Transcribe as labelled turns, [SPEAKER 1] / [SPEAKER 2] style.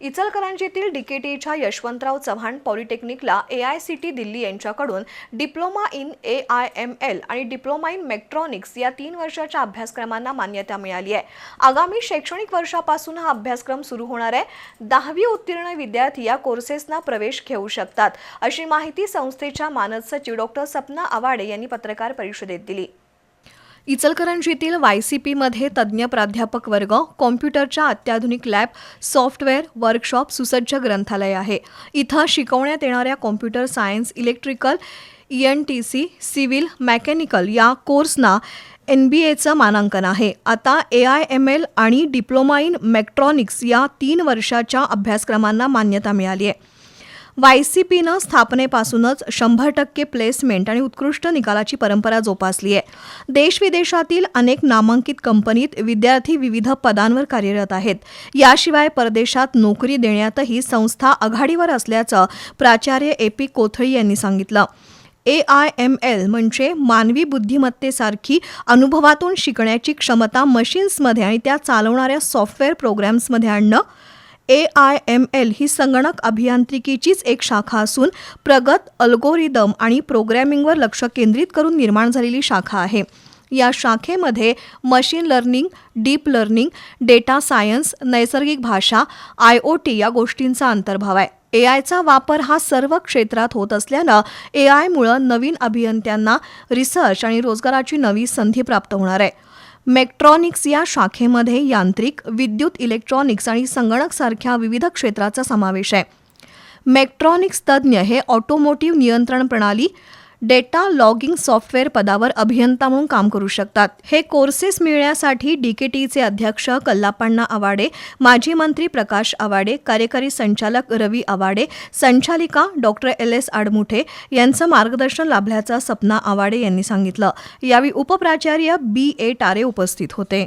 [SPEAKER 1] इचलकरंजीतील डीकेटीच्या Yashwantrao Chavan पॉलिटेक्निकला A I C T Delhi यांच्याकडून diploma in A I M L आणि diploma in mechatronics या तीन वर्षाच्या अभ्यासक्रमांना मान्यता मिळाली आहे. आगामी शैक्षणिक वर्षापासून हा अभ्यासक्रम सुरू होणार आहे. दहावी उत्तीर्ण विद्यार्थी या कोर्सेसना प्रवेश घेऊ शकतात. अशी माहिती संस्थेच्या मानद सचिव डॉक्टर सपना आवाडे यांनी पत्रकार परिषदेत दिली. इचलकरंजीतील वाय सी पीमध्ये तज्ज्ञ प्राध्यापक वर्ग कॉम्प्युटरच्या अत्याधुनिक लॅब सॉफ्टवेअर वर्कशॉप सुसज्ज ग्रंथालय आहे. इथं शिकवण्यात येणाऱ्या computer science electrical E N T C civil mechanical या कोर्सना एन बी एचं मानांकन आहे. आता ए आय एम एल आणि डिप्लोमा इन मेक्ट्रॉनिक्स या तीन वर्षाच्या अभ्यासक्रमांना मान्यता मिळाली आहे. वाय सी पीनं स्थापनेपासूनच शंभर टक्के प्लेसमेंट आणि उत्कृष्ट निकालाची परंपरा जोपासली आहे. देशविदेशातील अनेक नामांकित कंपनीत विद्यार्थी विविध पदांवर कार्यरत आहेत. याशिवाय परदेशात नोकरी देण्यातही संस्था आघाडीवर असल्याचं प्राचार्य ए पी कोथळी यांनी सांगितलं. ए आय एम एल म्हणजे मानवी बुद्धिमत्तेसारखी अनुभवातून शिकण्याची क्षमता मशीन्समध्ये आणि त्या चालवणाऱ्या सॉफ्टवेअर प्रोग्रॅम्समध्ये आणणं ए आय एम एल ही संगणक अभियांत्रिकीचीच एक शाखा असून प्रगत अल्गोरिदम आणि प्रोग्रॅमिंगवर लक्ष केंद्रित करून निर्माण झालेली शाखा आहे. या शाखेमध्ये machine learning deep learning data science नैसर्गिक भाषा आय ओ टी या गोष्टींचा अंतर्भाव आहे. ए आयचा वापर हा सर्व क्षेत्रात होत असल्यानं ए आयमुळं नवीन अभियंत्यांना रिसर्च आणि रोजगाराची नवी संधी प्राप्त होणार आहे. मेक्ट्रॉनिक्स या शाखेमध्ये यांत्रिक विद्युत इलेक्ट्रॉनिक्स आणि संगणक सारख्या विविध क्षेत्राचा समावेश आहे. मेक्ट्रॉनिक्स तज्ज्ञ हे ऑटोमोटिव्ह नियंत्रण प्रणाली डेटा लॉगिंग सॉफ्टवेअर पदावर अभियंता म्हणून काम करू शकतात. हे कोर्सेस मिळण्यासाठी डीकेटीचे अध्यक्ष कल्लापण्णा आवाडे माजी मंत्री प्रकाश आवाडे कार्यकारी संचालक रवी आवाडे संचालिका डॉक्टर एल एस आडमुठे यांचं मार्गदर्शन लाभल्याचं सपना आवाडे यांनी सांगितलं. यावेळी उपप्राचार्य बी ए टारे उपस्थित होते.